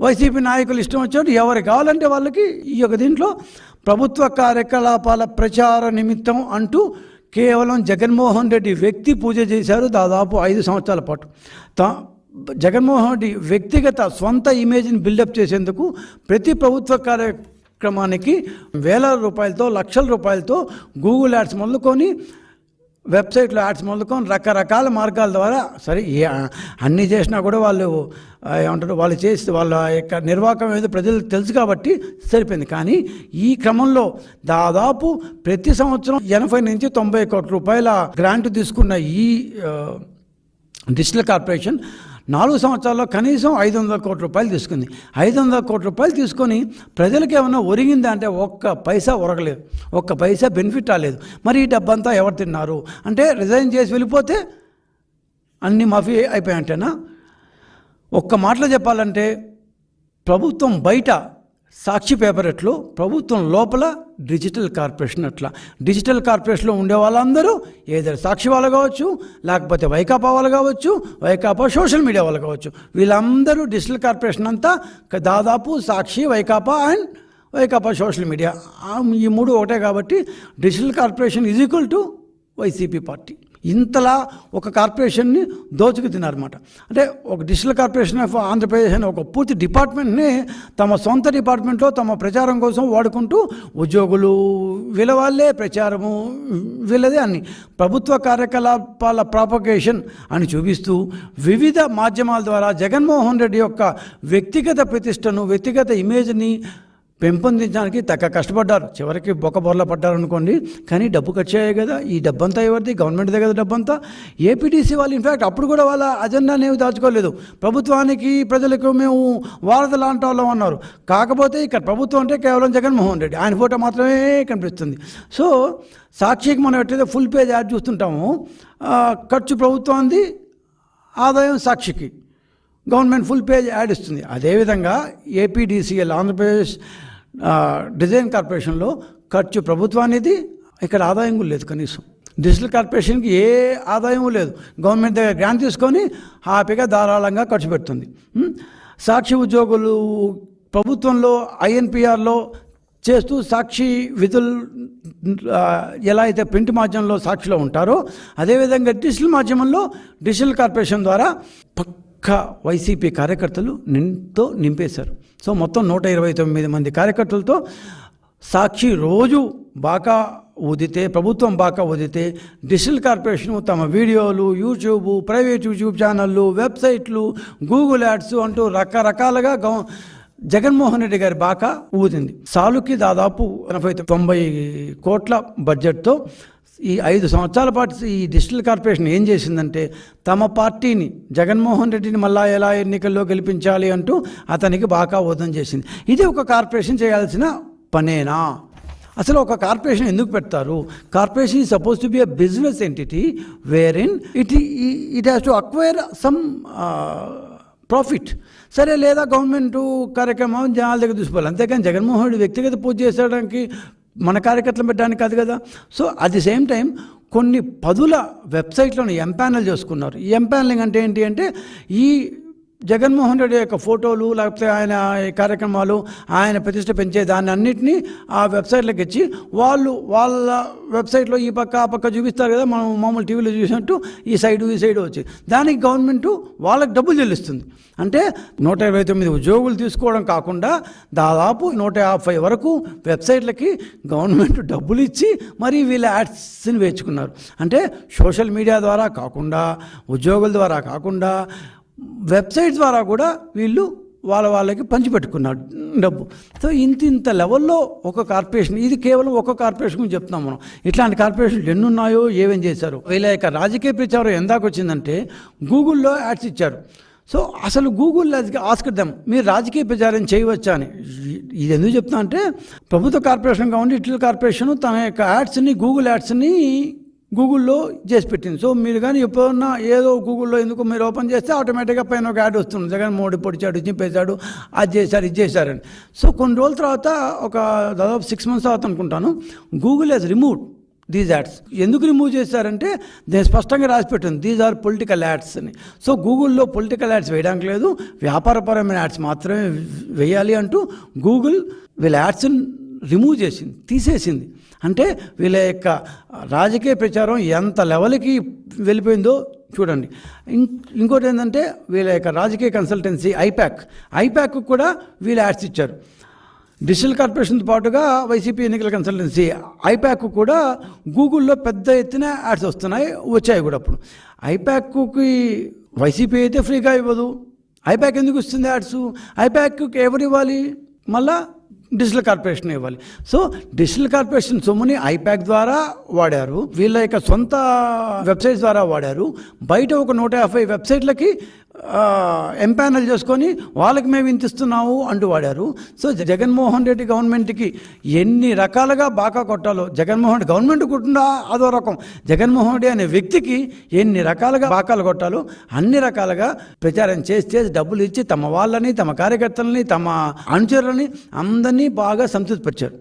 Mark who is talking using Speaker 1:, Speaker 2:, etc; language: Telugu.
Speaker 1: వైసీపీ నాయకులు ఇష్టం వచ్చినట్టు ఎవరు కావాలంటే వాళ్ళకి ఈ యొక్క దీంట్లో ప్రభుత్వ కార్యకలాపాల ప్రచార నిమిత్తం అంటూ కేవలం జగన్మోహన్ రెడ్డి వ్యక్తి పూజ చేశారు దాదాపు ఐదు సంవత్సరాల పాటు. తా జగన్మోహన్ రెడ్డి వ్యక్తిగత సొంత ఇమేజ్ని బిల్డప్ చేసేందుకు ప్రతి ప్రభుత్వ కార్యక్రమానికి వేల రూపాయలతో లక్షల రూపాయలతో గూగుల్ యాడ్స్ మొదలుకొని వెబ్సైట్లో యాడ్స్ మొదలుకొని రకరకాల మార్గాల ద్వారా సరే అన్నీ చేసినా కూడా వాళ్ళు ఏమంటారు వాళ్ళు చేసి వాళ్ళ యొక్క నిర్వాహకం ఏదో ప్రజలకు తెలుసు కాబట్టి సరిపోయింది. కానీ ఈ క్రమంలో దాదాపు ప్రతి సంవత్సరం ఎనభై నుంచి తొంభై కోట్ల రూపాయల గ్రాంట్ తీసుకున్న ఈ డిజిటల్ కార్పొరేషన్ నాలుగు సంవత్సరాల్లో కనీసం ఐదు వందల కోట్ల రూపాయలు తీసుకుంది. ఐదు వందల కోట్ల రూపాయలు తీసుకొని ప్రజలకు ఏమైనా ఒరిగిందా అంటే ఒక్క పైసా ఒరగలేదు. ఒక్క పైసా బెనిఫిట్ రాలేదు. మరి ఈ డబ్బంతా ఎవరు తిన్నారు? అంటే రిజైన్ చేసి వెళ్ళిపోతే అన్ని మాఫీ అయిపోయాయంటేనా? ఒక్క మాటలో చెప్పాలంటే ప్రభుత్వం బయట సాక్షి పేపర్ ఎట్లు ప్రభుత్వం లోపల డిజిటల్ కార్పొరేషన్ అట్లా. డిజిటల్ కార్పొరేషన్లో ఉండే వాళ్ళందరూ ఏదో సాక్షి వాళ్ళు కావచ్చు లేకపోతే వైకాపా వాళ్ళు కావచ్చు వైకాపా సోషల్ మీడియా వాళ్ళు కావచ్చు వీళ్ళందరూ డిజిటల్ కార్పొరేషన్ అంతా దాదాపు Sakshi Vaikapa and Vaikapa social media. ఈ మూడు ఒకటే కాబట్టి digital corporation is equal to YCP party. ఇంతలా ఒక కార్పొరేషన్ని దోచుకు తిన్నారనమాట అంటే ఒక డిజిటల్ కార్పొరేషన్ ఆఫ్ ఆంధ్రప్రదేశ్ అనే ఒక పూర్తి డిపార్ట్మెంట్ని తమ సొంత డిపార్ట్మెంట్లో తమ ప్రచారం కోసం వాడుకుంటూ ఉద్యోగులు విలవాళ్ళే ప్రచారము వీళ్ళదే అన్ని. ప్రభుత్వ కార్యకలాపాల ప్రాపగేషన్ అని చూపిస్తూ వివిధ మాధ్యమాల ద్వారా జగన్మోహన్ రెడ్డి యొక్క వ్యక్తిగత ప్రతిష్టను వ్యక్తిగత ఇమేజ్ని పెంపొందించడానికి తగ్గ కష్టపడ్డారు. చివరికి బొక్క బొర్ల పడ్డారు అనుకోండి కానీ డబ్బు ఖర్చు అయ్యాయి కదా. ఈ డబ్బంతా ఎవరిది? గవర్నమెంట్ దగ్గర డబ్బంతా? ఏపీటీసీ వాళ్ళు ఇన్ఫ్యాక్ట్ అప్పుడు కూడా వాళ్ళ అజెండా ఏమి దాచుకోలేదు. ప్రభుత్వానికి ప్రజలకు మేము వారధ లాంటి వాళ్ళం అన్నారు. కాకపోతే ఇక్కడ ప్రభుత్వం అంటే కేవలం జగన్మోహన్ రెడ్డి. ఆయన ఫోటో మాత్రమే కనిపిస్తుంది. సో సాక్షికి మనం ఎట్లయితే ఫుల్ పేజ్ యాడ్ చూస్తుంటాము ఖర్చు ప్రభుత్వానికి ఆదాయం సాక్షికి. గవర్నమెంట్ ఫుల్ పేజ్ యాడ్ ఇస్తుంది. అదేవిధంగా ఏపీడీసీఎల్ ఆంధ్రప్రదేశ్ డిజైన్ కార్పొరేషన్లో ఖర్చు ప్రభుత్వానిది ఇక్కడ ఆదాయం కూడా లేదు కనీసం. డిజిటల్ కార్పొరేషన్కి ఏ ఆదాయం లేదు. గవర్నమెంట్ దగ్గర గ్రాంట్ తీసుకొని హ్యాపీగా ధారాళంగా ఖర్చు పెడుతుంది. సాక్షి ఉద్యోగులు ప్రభుత్వంలో ఐఎన్పిఆర్లో చేస్తూ సాక్షి విధులు ఎలా అయితే ప్రింట్ మాధ్యమంలో సాక్షిలో ఉంటారో అదేవిధంగా డిజిటల్ మాధ్యమంలో డిజిటల్ కార్పొరేషన్ ద్వారా ఒక్క వైసీపీ కార్యకర్తలు నింతో నింపేశారు. సో మొత్తం నూట ఇరవై తొమ్మిది మంది కార్యకర్తలతో సాక్షి రోజు బాకా ఊదితే ప్రభుత్వం బాకా ఊదితే డిజిటల్ కార్పొరేషన్ తమ వీడియోలు యూట్యూబ్ ప్రైవేట్ యూట్యూబ్ ఛానళ్ళు వెబ్సైట్లు గూగుల్ యాడ్స్ అంటూ రకరకాలుగా గవ జగన్మోహన్ రెడ్డి గారి బాకా ఊదింది. సాలుకి దాదాపు ఎనభై తొంభై కోట్ల బడ్జెట్తో ఈ ఐదు సంవత్సరాల పాటు ఈ డిజిటల్ కార్పొరేషన్ ఏం చేసిందంటే తమ పార్టీని జగన్మోహన్ రెడ్డిని మళ్ళా ఎలా ఎన్నికల్లో గెలిపించాలి అంటూ అతనికి బాగా ఓదం చేసింది. ఇది ఒక కార్పొరేషన్ చేయాల్సిన పనేనా? అసలు ఒక కార్పొరేషన్ ఎందుకు పెడతారు? Corporation is suppose to be a business entity where in it it has to acquire some profit సరే లేదా గవర్నమెంట్ కార్యక్రమం జనాల దగ్గర చూసుకోవాలి. అంతేకాని జగన్మోహన్ రెడ్డి వ్యక్తిగత పూజ చేసేయడానికి మన కార్యకర్తలు పెట్టడానికి కాదు కదా. So at the same time కొన్ని పదుల వెబ్సైట్లను ఎంపానల్ చేసుకున్నారు. ఈ ఎంపానలింగ్ అంటే ఏంటి అంటే ఈ జగన్మోహన్ రెడ్డి యొక్క ఫోటోలు లేకపోతే ఆయన కార్యక్రమాలు ఆయన ప్రతిష్ట పెంచే దాన్ని అన్నింటినీ ఆ వెబ్సైట్లోకి ఇచ్చి వాళ్ళు వాళ్ళ వెబ్సైట్లో ఈ పక్క ఆ పక్క చూపిస్తారు కదా మనం మామూలు టీవీలో చూసినట్టు ఈ సైడు ఈ సైడు వచ్చి. దానికి గవర్నమెంట్ వాళ్ళకి డబ్బులు చెల్లిస్తుంది. అంటే నూట ఇరవై తొమ్మిది ఉద్యోగులు తీసుకోవడం కాకుండా దాదాపు నూట యాభై వరకు వెబ్సైట్లకి గవర్నమెంట్ డబ్బులు ఇచ్చి మరి వీళ్ళ యాడ్స్ని వేచుకున్నారు. అంటే సోషల్ మీడియా ద్వారా కాకుండా ఉద్యోగుల ద్వారా కాకుండా వెబ్సైట్ ద్వారా కూడా వీళ్ళు వాళ్ళ వాళ్ళకి పంచిపెట్టుకున్నారు డబ్బు. సో ఇంత ఇంత లెవెల్లో ఒక కార్పొరేషన్ ఇది కేవలం ఒక కార్పొరేషన్ గురించి చెప్తున్నాం మనం. ఇట్లాంటి కార్పొరేషన్లు ఎన్ని ఉన్నాయో ఏమేం చేశారు. వీళ్ళ యొక్క రాజకీయ ప్రచారం ఎందాక వచ్చిందంటే గూగుల్లో యాడ్స్ ఇచ్చారు. సో అసలు గూగుల్ ఆస్కర్దాం మీరు రాజకీయ ప్రచారం చేయవచ్చా అని. ఇది ఎందుకు చెప్తా అంటే ప్రభుత్వ కార్పొరేషన్ కావండి ఇట్ల కార్పొరేషన్ తన యొక్క యాడ్స్ని గూగుల్ యాడ్స్ని గూగుల్లో చేసి పెట్టింది. సో మీరు కానీ ఎప్పుడన్నా ఏదో గూగుల్లో ఎందుకు మీరు ఓపెన్ చేస్తే ఆటోమేటిక్గా పైన ఒక యాడ్ వస్తుంది. జగన్ మోడీ పొడిచాడు చింపేశాడు అది చేశారు ఇది చేశారని. సో కొన్ని రోజుల తర్వాత ఒక దాదాపు సిక్స్ మంత్స్ తర్వాత అనుకుంటాను Google he's remove these ads ఎందుకు రిమూవ్ చేశారంటే నేను స్పష్టంగా రాసి పెట్టింది దీస్ ఆర్ పొలిటికల్ యాడ్స్ అని. సో గూగుల్లో పొలిటికల్ యాడ్స్ వేయడానికి లేదు వ్యాపారపరమైన యాడ్స్ మాత్రమే వేయాలి అంటూ గూగుల్ వీళ్ళ యాడ్స్ని రిమూవ్ చేసింది తీసేసింది. అంటే వీళ్ళ యొక్క రాజకీయ ప్రచారం ఎంత లెవెల్కి వెళ్ళిపోయిందో చూడండి. ఇం- ఇంకోటి ఏంటంటే వీళ్ళ యొక్క రాజకీయ కన్సల్టెన్సీ ఐపాక్ ఐపాక్ కూడా వీళ్ళు యాడ్స్ ఇచ్చారు. డిజిటల్ కార్పొరేషన్తో పాటుగా వైసీపీ ఎన్నికల కన్సల్టెన్సీ ఐపాక్ కూడా గూగుల్లో పెద్ద ఎత్తున యాడ్స్ వస్తున్నాయి వచ్చాయి కూడా అప్పుడు. ఐపాక్కి వైసీపీ అయితే ఫ్రీగా ఇవ్వదు. ఐపాక్ ఎందుకు వస్తుంది యాడ్స్? ఐపాక్కి ఎవరు ఇవ్వాలి? మళ్ళా డిజిటల్ కార్పొరేషన్ ఇవ్వాలి. సో డిజిటల్ కార్పొరేషన్ సొమ్ముని ఐప్యాక్ ద్వారా వాడారు. వీళ్ళ యొక్క సొంత వెబ్సైట్ ద్వారా వాడారు. బయట ఒక నూట యాభై వెబ్సైట్లకి ఎంపానల్ చేసుకొని వాళ్ళకి మేము ఇంత ఇస్తున్నాము అంటూ వాడారు. సో జగన్మోహన్ రెడ్డి గవర్నమెంట్కి ఎన్ని రకాలుగా బాకా కొట్టాలో జగన్మోహన్ రెడ్డి గవర్నమెంట్ కొట్టిందా అదో రకం. జగన్మోహన్ రెడ్డి అనే వ్యక్తికి ఎన్ని రకాలుగా బాకాలు కొట్టాలో అన్ని రకాలుగా ప్రచారం చేసి చేసి డబ్బులు ఇచ్చి తమ వాళ్ళని తమ కార్యకర్తలని తమ అనుచరులని అందరినీ బాగా సంతృప్తిపరిచారు.